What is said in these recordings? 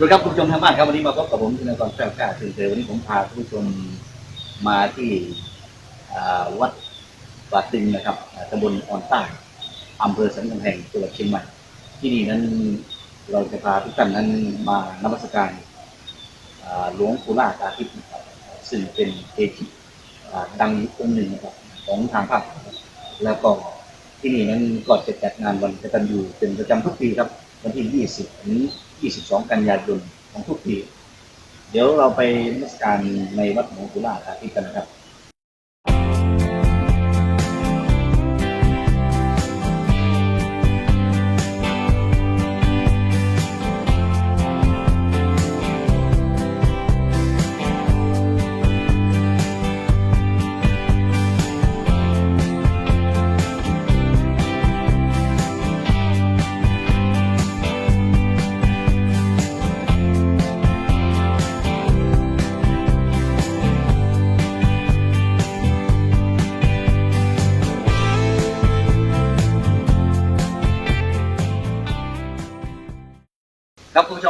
สวัสดีครับคุณผู้ชมทางบ้านครับวันนี้มาพบกับผมธนากรแก้วกล้าถึงเจอวันนี้ผมพาคุณผู้ชมมาที่วัดบาตึงนะครับตำบลอ่อนใต้อำเภอสันกำแพงจังหวัดเชียงใหม่ที่นี่นั้นเราจะพาทุกท่านนั้นมานมัสการอ่าหลวงปู่ล่าตาทิพย์นะครับซึ่งเป็นเอจิดังองค์หนึ่งนะครับของทางภาคแล้วก็ที่นี่นั้นก็จะจัดงานวันกตัญญูเป็นประจำทุกปีครับวันที่ 20ถึง 22 กันยายนของทุกปี เดี๋ยวเราไปนมัสการในวัดหลวงปู่ล่าอาทิตกันนะครับ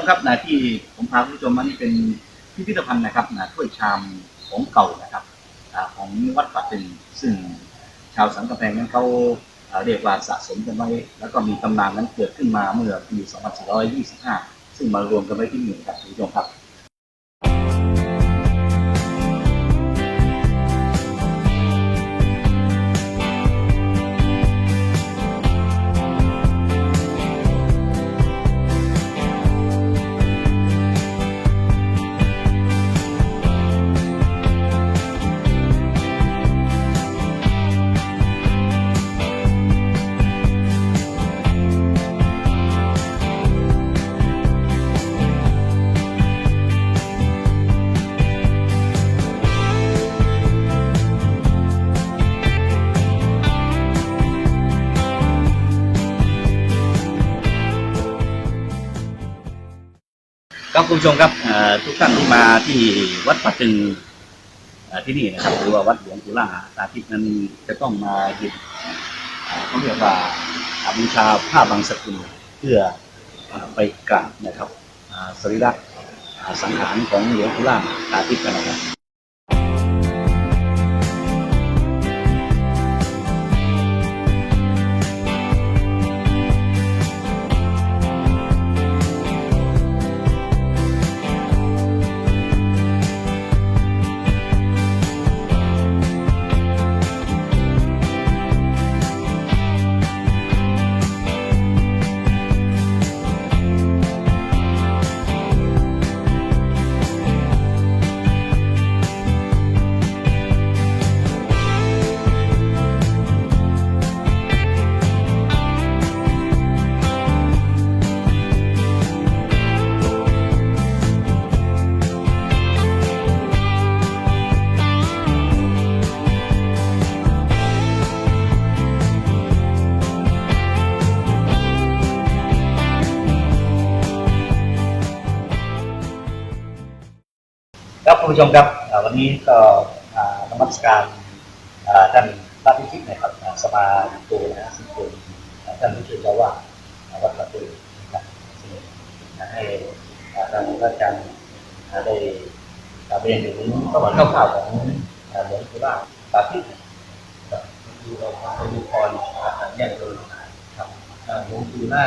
ครับนะที่ผมพาคุณผู้ชมมานี่เป็นพิพิธภัณฑ์นะครับนะถ้วยชามของเก่านะครับของวัดปัตตินซึ่งชาวสังกแพงนั้นเขาเรียกว่าสะสมกันไว้ แล้วก็มีตำนานนั้นเกิดขึ้นมาเมื่อปี 2425 ซึ่งมารวมกันไว้ที่นี่ครับคุณผู้ชมครับ ครับคุณผู้ชมครับทุกท่านที่มาที่วัดป่าตึงที่นี่นะครับหรือว่าวัดหลวงปู่ล่าตาทิพย์นั้นจะต้องมาหยิบเอ่อเขาเรียกว่าอ่าบูชาผ้าบางสกุลเพื่อไปกราบนะครับสรีระสังขารของหลวงปู่ล่าตาทิพย์กันนะครับ ครับคุณผู้ชมครับวันนี้ก็นมัสการท่านพระพิชิตนะครับสมาโตนะซึ่งเป็นท่านผู้ช่วยเจ้าว่าวัดประตูนะครับให้อ่าทางพระอาจารย์ได้เรียนถึงประวัติคร่าวๆของหลวงปู่ล่าตาทิพย์นะครับดูเราไปดูพรอาแยกโดยครับหลวงปู่ล่า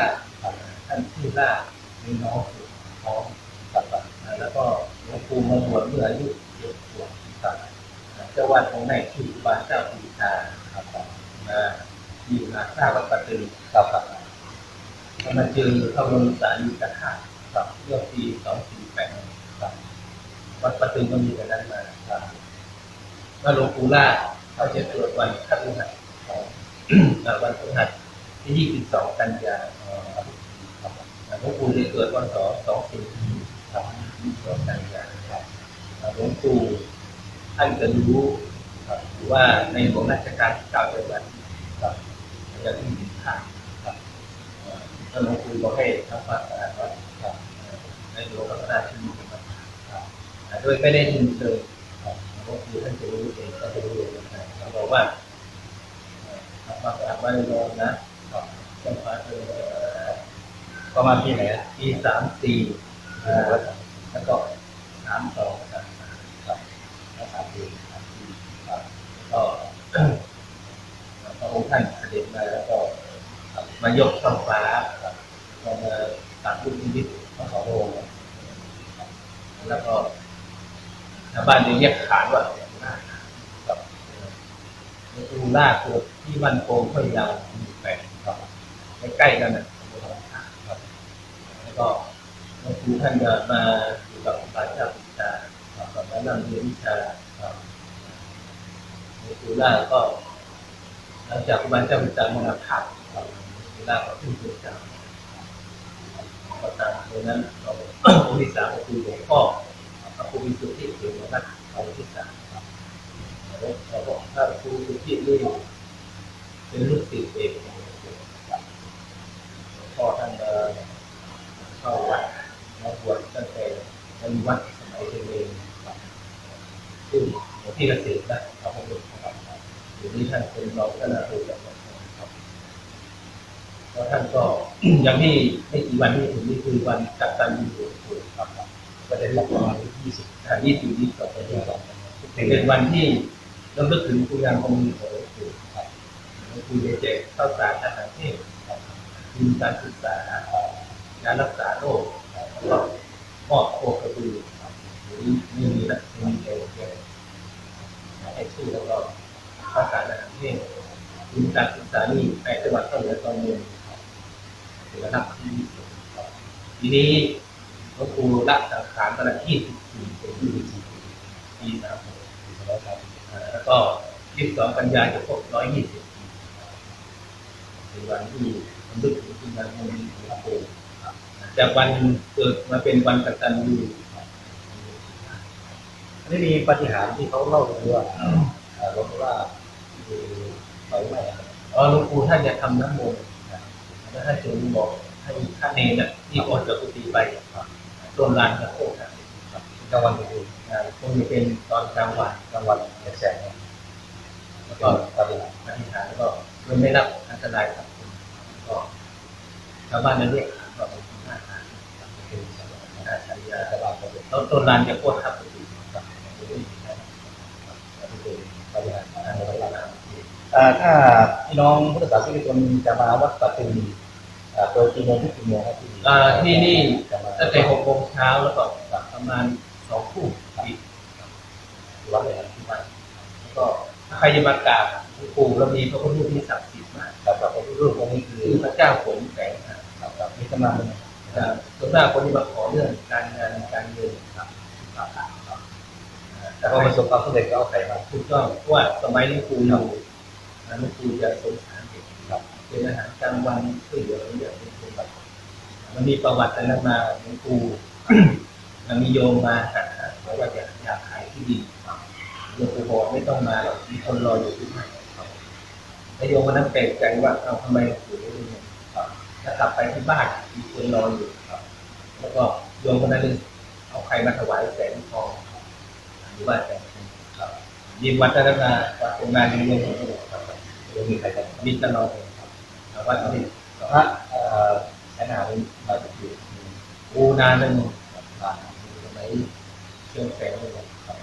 ท่านชื่อล่ามีน้องสุดท้องครับอ่าแล้วก็ หลวงปู่มาบวชเมื่ออายุเจ็ดขวบครับอ่าเจ้าวัดของในชื่อบานเจ้าปีชาครับอ่าที่นาข้าวัดปะตึงครับครับแล้วมาเจอพระบรมสารีริกธาตุครับเมื่อปีสองสี่แปดครับวัดปทุมก็มีแต่นั้นมาครับว่าหลวงปู่ล่าเขาจะตรวจวันพฤหัสของเอ่อวันพฤหัสที่ยี่สิบสองกันยาหลวงปู่จะเกิดวันสองสองสี่ครับกันยาครับ หลวงปู่ท่านจะรู้ครับว่าในหลวงรัชกาลที่เก้าเป็นวันครับจะที่สิบห้าครับท่านหลวงปู่บอกให้ทำความสะอาดวัดครับในหลวงรัชกาลที่หนึ่งครับอ่าโดยไม่ได้ยินเลยครับหลวงปู่ท่านจะรู้เองท่านจะรู้เองนะครับเขาบอกว่าทำความสะอาดไว้ในโรงนะครับต้องมาเออประมาณปีไหนอะปีสามสี่แล้วก็น้ำต่อกันครับรักษาเองครับครับก็ พระ องค์ท่านเสด็จมาแล้วก็มายกช่องฟ้าครับมาตัดลูกนิมิตของสองพระองค์แล้วก็ชาวบ้านจะเรียกขานว่าหน้าครับดูหน้าคือที่มันโกงค่อยยาวมีแปดครับใกล้ๆกันนะครับแล้วก็หลวงครูท่านจะมาอยู่กับพระเจ้าปิตาครับกับแนะนำเรียนวิชาครับหลวงครูล่าก็ ลังจากวันเจ้าประจำมรณภาพครับเวลาก็ขึ้นเป็นเจ้าก็ตามดังนั้นเราองค์ที่สามก็คือหลวงพ่อพระครูวิสุทธิเกี่ยวกับนักองค์ที่สามครับแล้วเราบอกถ้าครูวิสุทธินี่เป็นลูกศิษย์เอกของหลวงปู่ครับหลวงพ่อท่านเข้าวัดมาบวชตั้งแต่ในวัดสมัยเรียนซึ่งหลวงพี่เกษตรนะครับผมครับ อยู่ที่ท่านเป็นรองท่านอาจารย์ครับแล้วท่านก็ อ ย่างที่ไม่กี่วันที่ถึงนี่คือวันกัปตันยูโรครับก็ได้รับประมาณยี่สิบยี่สิบยี่สิบสองยี่สิบสองเป็นวันที่เราลึกถึงคุณงามของมีโอถูกครับคือได้แจกข้าสารอาหารเทศทุนการศึกษาการรักษาโรคแล้วก็มอบโคกระบือหรือไม่มีนะไม่มีเอวเดียวให้ชื่อแล้วก็ภาษาอาหารเทศมีการศึกษานี่แปดจังหวัดภาคเหนือตอนบน ถือระดับที่ทีนี้หลวงปู่ละสังขารตอนที่สิบสี่เป็นยี่สิบสี่ปีสามหกแล้วก็ยี่สิบสองกันยายนครบร้อยยี่สิบเป็นวันที่มันลึกถึงคุณงามของหลวงปู่จากวันเกิดมาเป็นวันกตัญญูนนี้มีปฏิหารที่เขาเล่ากันว่าเอ่อหลวงพ่อว่าคือไฟไหม้อ๋อหลวงปู่ท่านจะทำน้ำมนต์ แล้วท่าจึงบอกให้ท่านเองเนี่ยที่ออกจากกุฏิไปต้นลานกระโคกครับกลางวันก็คืออ่าคงจะเป็นตอนกลางวันกลางวันแสงแล้วก็ปฏิหารย์อธิษฐานแล้วก็มันไม่รับอันตรายครับก็ชาวบ้านนั้นเรียกว่าเป็นหน้าทางเป็นหน้าฉายาชาวบ้านก็เป็นแล้วต้นลานจะโคตรทับกุฏิครับปาฏิถ้าพี่น้องพุทธศาสนิกชนจะมาวัดปฐุม เอ่อโดยกี่โมงถึงกี่โมงครับที่อ่าที่นี่จะมาตั้งแต่หกโมงเช้าแล้วก็ประมาณสองทุ่มปิดวัดเลยครับที่บ้านแล้วก็ถ้าใครจะมากราบหลวงปู่เรามีพระพุทธรูปที่ศักดิ์สิทธิ์มากครับครับพระพุทธรูปองค์นี้คือคือพระเจ้าฝนแสงครับครับครับมีตำนานไหมอ่าส่วนมากคนที่มาขอเรื่องการงานการเงินครับครับครับอ่าแต่แต่พอว่าประสบความสำเร็จก็เอาไข่มาถูกต้องเพราะว่าสมัยหลวงปู่อยู่อ่าหลวงปู่จะสงสาร เป็นอาหารกลางวันช่วยเหลือเรื่องเป็นคนแบบมันมีประวัติแต่นั้นมาหลวงปู่มันมีโยมมาหาบอกว่าจะอยากขายที่ดินหลวงปู่บอกไม่ต้องมาหรอกมีคนรออยู่ที่นั่นแล้วโยมมันนั่งแปลกใจว่าเอาทำไมหลวงปู่ไม่รู้เนี่ยถ้ากลับไปที่บ้านมีคนรออยู่ครับแล้วก็โยมคนนั้นเอาใครมาถวายแสงทองหรือว่าแสงทองครับยิมวัดนั้นมาวัดตรงงานนี้โยมคนนี้ครับเดี๋ยวมีใครจะมีตลอดเรับ แล้ววัดนี้พระเอ่อแอนนาเป็นมาจากที่อูนานหนึ่งผ่านสมัยเชียงแสงเลยครับ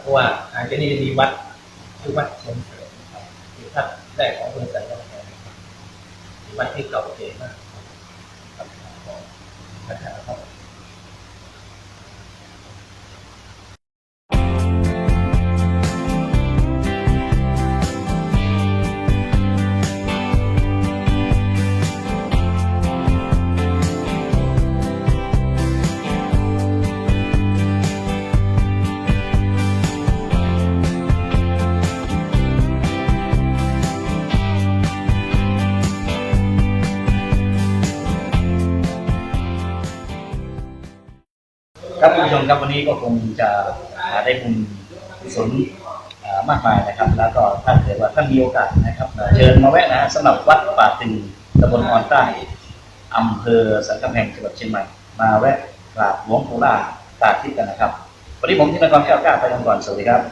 เพราะว่าอาจจะนี่จะมีวัดชื่อวัดเชียงแสงครับคือท่านแรกของเมืองสันกำแพงวัดที่เก่าแก่มากครับของพระเจ้าครับ ครับวันนี้ก็คงจะได้บุญกุศลมากมายนะครับ แล้วก็ท่านเกิดว่าท่านมีโอกาสนะครับเชิญมาแวะนะสำหรับวัดป่าตึงตำบลอ่อนใต้อำเภอสันกำแพงจังหวัดเชียงใหม่มาแวะกราบหลวงปู่ล่าตาทิพย์กันนะครับวันนี้ผมที่นครแก้วกล้าไปกันก่อนสวัสดีครับ